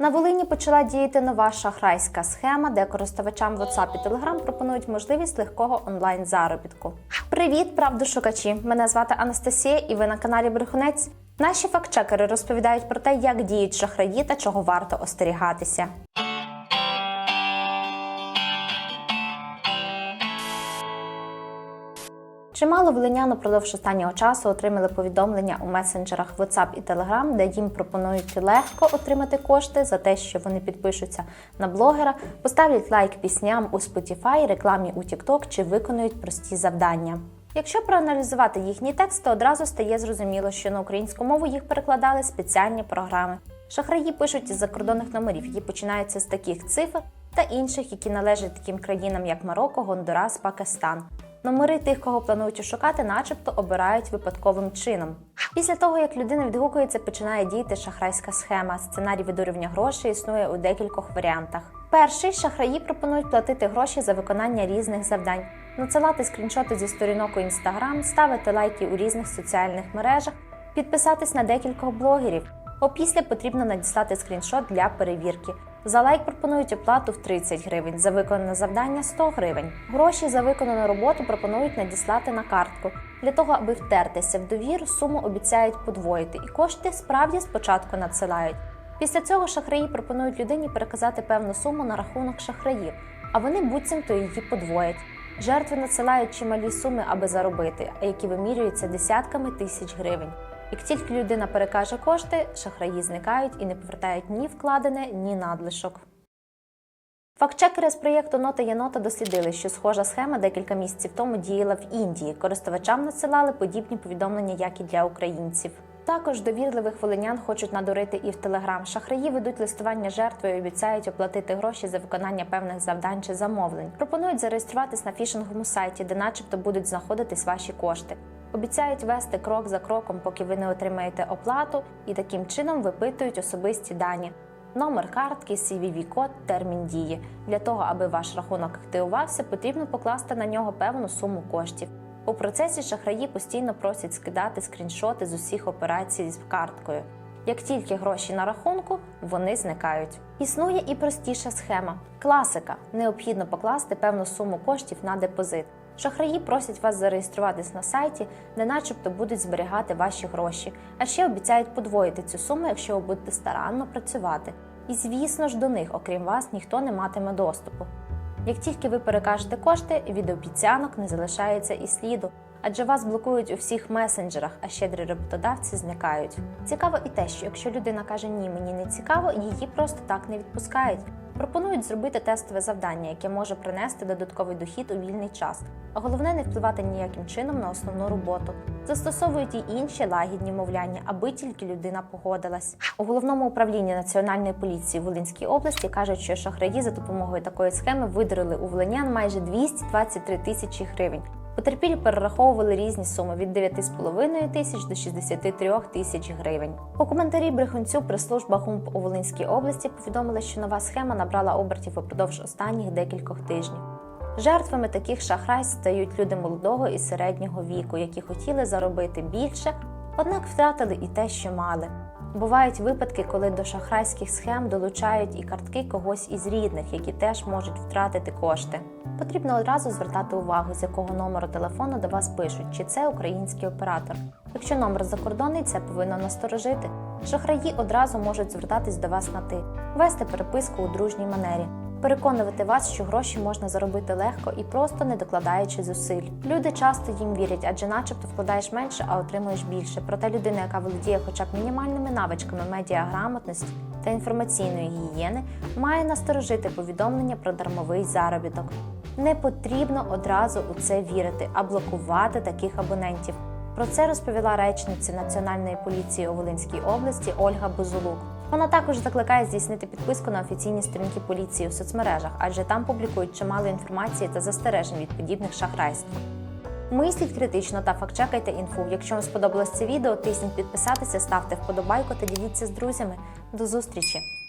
На Волині почала діяти нова шахрайська схема, де користувачам WhatsApp і Telegram пропонують можливість легкого онлайн заробітку. Привіт, правдошукачі! Мене звати Анастасія, і ви на каналі Брехунець. Наші фактчекери розповідають про те, як діють шахраї та чого варто остерігатися. Чимало волинян упродовж останнього часу отримали повідомлення у месенджерах WhatsApp і Telegram, де їм пропонують легко отримати кошти за те, що вони підпишуться на блогера, поставлять лайк пісням у Spotify, рекламі у TikTok чи виконують прості завдання. Якщо проаналізувати їхній текст, то одразу стає зрозуміло, що на українську мову їх перекладали спеціальні програми. Шахраї пишуть із закордонних номерів, які починаються з таких цифр та інших, які належать таким країнам, як Марокко, Гондурас, Пакистан. Номери тих, кого планують ошукати, начебто обирають випадковим чином. Після того, як людина відгукується, починає діяти шахрайська схема. Сценарій видурювання грошей існує у декількох варіантах. Перший шахраї пропонують платити гроші за виконання різних завдань, надсилати скріншоти зі сторінок у інстаграм, ставити лайки у різних соціальних мережах, підписатись на декількох блогерів. Опісля потрібно надіслати скріншот для перевірки. За лайк пропонують оплату в 30 гривень, за виконане завдання 100 гривень. Гроші за виконану роботу пропонують надіслати на картку. Для того, аби втертися в довіру, суму обіцяють подвоїти, і кошти справді спочатку надсилають. Після цього шахраї пропонують людині переказати певну суму на рахунок шахраїв, а вони буцімто її подвоять. Жертви надсилають чималі суми, аби заробити, а які вимірюються десятками тисяч гривень. Як тільки людина перекаже кошти, шахраї зникають і не повертають ні вкладене, ні надлишок. Фактчекери з проєкту Нота є нота дослідили, що схожа схема декілька місяців тому діяла в Індії. Користувачам надсилали подібні повідомлення, як і для українців. Також довірливих волинян хочуть надурити і в Телеграм. Шахраї ведуть листування жертви і обіцяють оплатити гроші за виконання певних завдань чи замовлень. Пропонують зареєструватись на фішинговому сайті, де, начебто, будуть знаходитись ваші кошти. Обіцяють вести крок за кроком, поки ви не отримаєте оплату, і таким чином випитують особисті дані. Номер картки, CVV-код, термін дії. Для того, аби ваш рахунок активувався, потрібно покласти на нього певну суму коштів. У процесі шахраї постійно просять скидати скріншоти з усіх операцій з карткою. Як тільки гроші на рахунку, вони зникають. Існує і простіша схема. Класика. Необхідно покласти певну суму коштів на депозит. Шахраї просять вас зареєструватись на сайті, де начебто будуть зберігати ваші гроші, а ще обіцяють подвоїти цю суму, якщо ви будете старанно працювати. І звісно ж до них, окрім вас, ніхто не матиме доступу. Як тільки ви перекажете кошти, від обіцянок не залишається і сліду, адже вас блокують у всіх месенджерах, а щедрі роботодавці зникають. Цікаво і те, що якщо людина каже ні, мені не цікаво, її просто так не відпускають. Пропонують зробити тестове завдання, яке може принести додатковий дохід у вільний час, а головне не впливати ніяким чином на основну роботу. Застосовують і інші лагідні мовляння, аби тільки людина погодилась. У головному управлінні національної поліції в Волинській області кажуть, що шахраї за допомогою такої схеми видурили у волинян майже 223 тисячі гривень. Потерпілі перераховували різні суми від 9,5 тисяч до 63 тисяч гривень. У коментарі брехунцю прес-служба ГУМП у Волинській області повідомила, що нова схема набрала обертів упродовж останніх декількох тижнів. Жертвами таких шахрайств стають люди молодого і середнього віку, які хотіли заробити більше, однак втратили і те, що мали. Бувають випадки, коли до шахрайських схем долучають і картки когось із рідних, які теж можуть втратити кошти. Потрібно одразу звертати увагу, з якого номеру телефону до вас пишуть, чи це український оператор. Якщо номер закордонний, це повинно насторожити. Шахраї одразу можуть звертатись до вас на ти, вести переписку у дружній манері, переконувати вас, що гроші можна заробити легко і просто не докладаючи зусиль. Люди часто їм вірять, адже, начебто, вкладаєш менше, а отримуєш більше. Проте людина, яка володіє хоча б мінімальними навичками медіаграмотності та інформаційної гігієни, має насторожити повідомлення про дармовий заробіток. Не потрібно одразу у це вірити, а блокувати таких абонентів. Про це розповіла речниця Національної поліції у Волинській області Ольга Бузулук. Вона також закликає здійснити підписку на офіційні сторінки поліції у соцмережах, адже там публікують чимало інформації та застережень від подібних шахрайств. Мисліть критично та фактчекайте інфу. Якщо вам сподобалось це відео, тисніть підписатися, ставте вподобайку та діліться з друзями. До зустрічі!